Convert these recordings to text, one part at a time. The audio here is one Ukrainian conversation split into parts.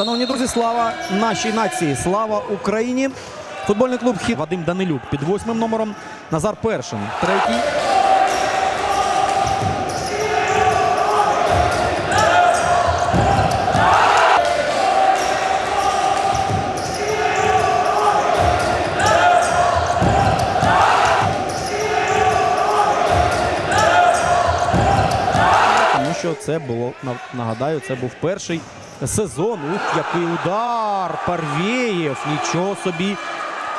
Шановні друзі, слава нашій нації, слава Україні. Футбольний клуб Хід Вадим Данилюк під восьмим номером. Назар першим. Третій. Що це було, нагадаю, це був перший сезон. Ух, який удар! Парвєєв, нічого собі.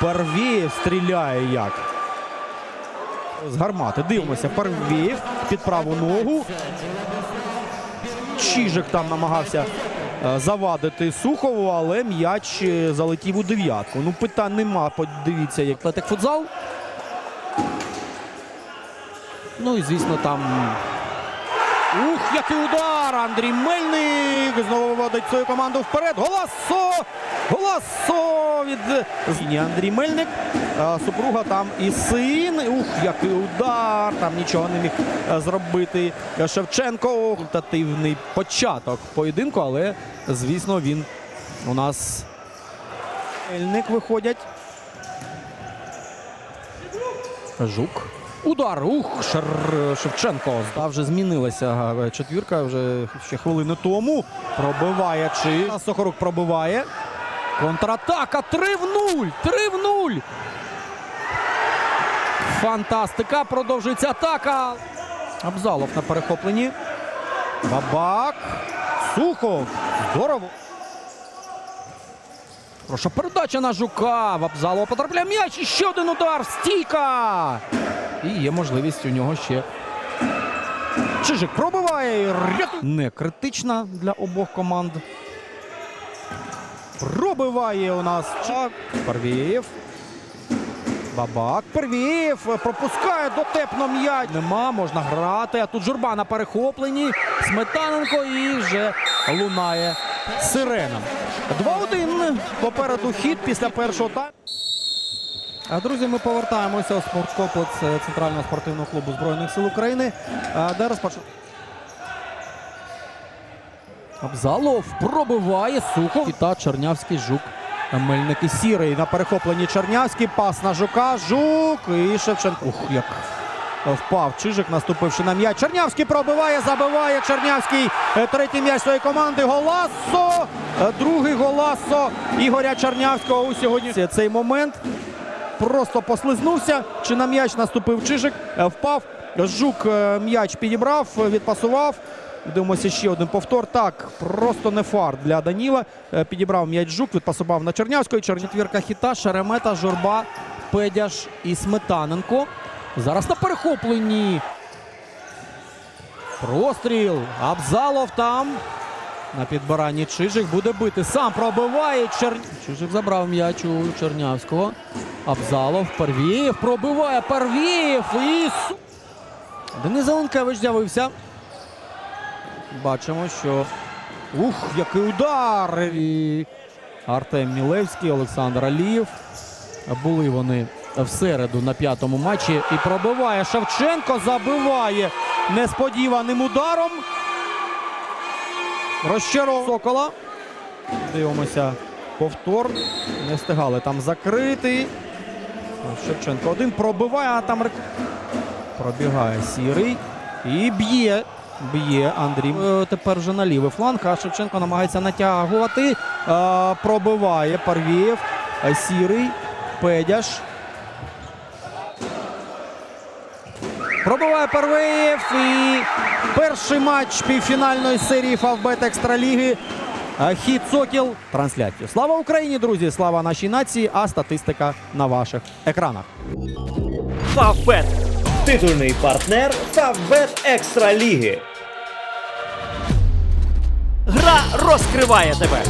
Парвєєв стріляє як. З гармати. Дивимося, Парвєєв під праву ногу. Чижик там намагався е, завадити Сухову, але м'яч е, залетів у дев'ятку. Ну, питань нема. Подивіться, як атлетик футзал. Ну і звісно, там Ух, який удар! Андрій Мельник знову виводить свою команду вперед. Голасо! Голасо від Ні, Андрій Мельник. Супруга там і син. Ух, який удар! Там нічого не міг е, зробити Шевченко. Результативний початок поєдинку, але звісно, він у нас Мельник виходять. Жук. Удар. Ух, Шер... Шевченко. Та вже змінилася четвірка вже ще хвилини тому. Пробиває чи. Сохорук пробиває. Контратака 3 в 0. 3 в 0. Фантастика. Продовжується атака. Абзалов на перехопленні. Бабак. Сухов. Здорово. Прошу передача на жука. В Абзалова потрапляє м'яч. І ще один удар. Стійка. І є можливість у нього ще. Чижик пробиває. Не критична для обох команд. Пробиває у нас Чак. Парвієв. Бабак. Первієв пропускає дотепно м'яч. Нема, можна грати. А тут журба на перехопленні. Сметаненко і вже лунає сирена. 2-1. Попереду хід після першого тайму. Друзі, ми повертаємося у спорткомплекс е, Центрального спортивного клубу Збройних сил України, де розпочав. Абзалов пробиває Сухов та Чернявський жук. Мельник і сірий на перехопленні Чернявський. Пас на жука. Жук і Шевченко. Ух, як впав Чижик, наступивши на м'яч. Чернявський пробиває, забиває. Чернявський е, третій м'яч своєї команди. Голасо. Е, Другий голасо Ігоря Чернявського у сьогодні. Цей момент просто послизнувся. Чи на м'яч наступив Чижик, е, впав. Жук м'яч підібрав, відпасував. Дивимося ще один повтор. Так, просто не фар для Даніла. Підібрав м'яч Жук, відпасував на Чернявського. Четвірка хіта, Шеремета, Журба, Педяш і Сметаненко. Зараз на перехопленні. Простріл. Абзалов там. На підбиранні Чижик буде бити. Сам пробиває. Чер... Чижик забрав м'яч у Чернявського. Абзалов. Парвієв. Пробиває Парвієв. І... Денис Зеленкевич з'явився. Бачимо, що. Ух, який удар! І Артем Мілевський, Олександр Алієв. Були вони в середу на п'ятому матчі. І пробиває Шевченко. Забиває несподіваним ударом. Розчаров Сокола. Дивимося повтор. Не встигали там закрити. Шевченко один пробиває, а там пробігає сірий. І б'є. Б'є Андрій. Е, Тепер вже на лівий фланг, а Шевченко намагається натягувати. Е, Пробиває Парвієв. Е, Сірий. Педяш. Пробиває Парвеєв і перший матч півфінальної серії Фавбет Екстраліги. Хід Сокіл. Трансляцію. Слава Україні, друзі! Слава нашій нації! А статистика на ваших екранах. Фавбет. Титульний партнер Фавбет Екстра Ліги. Гра розкриває тебе.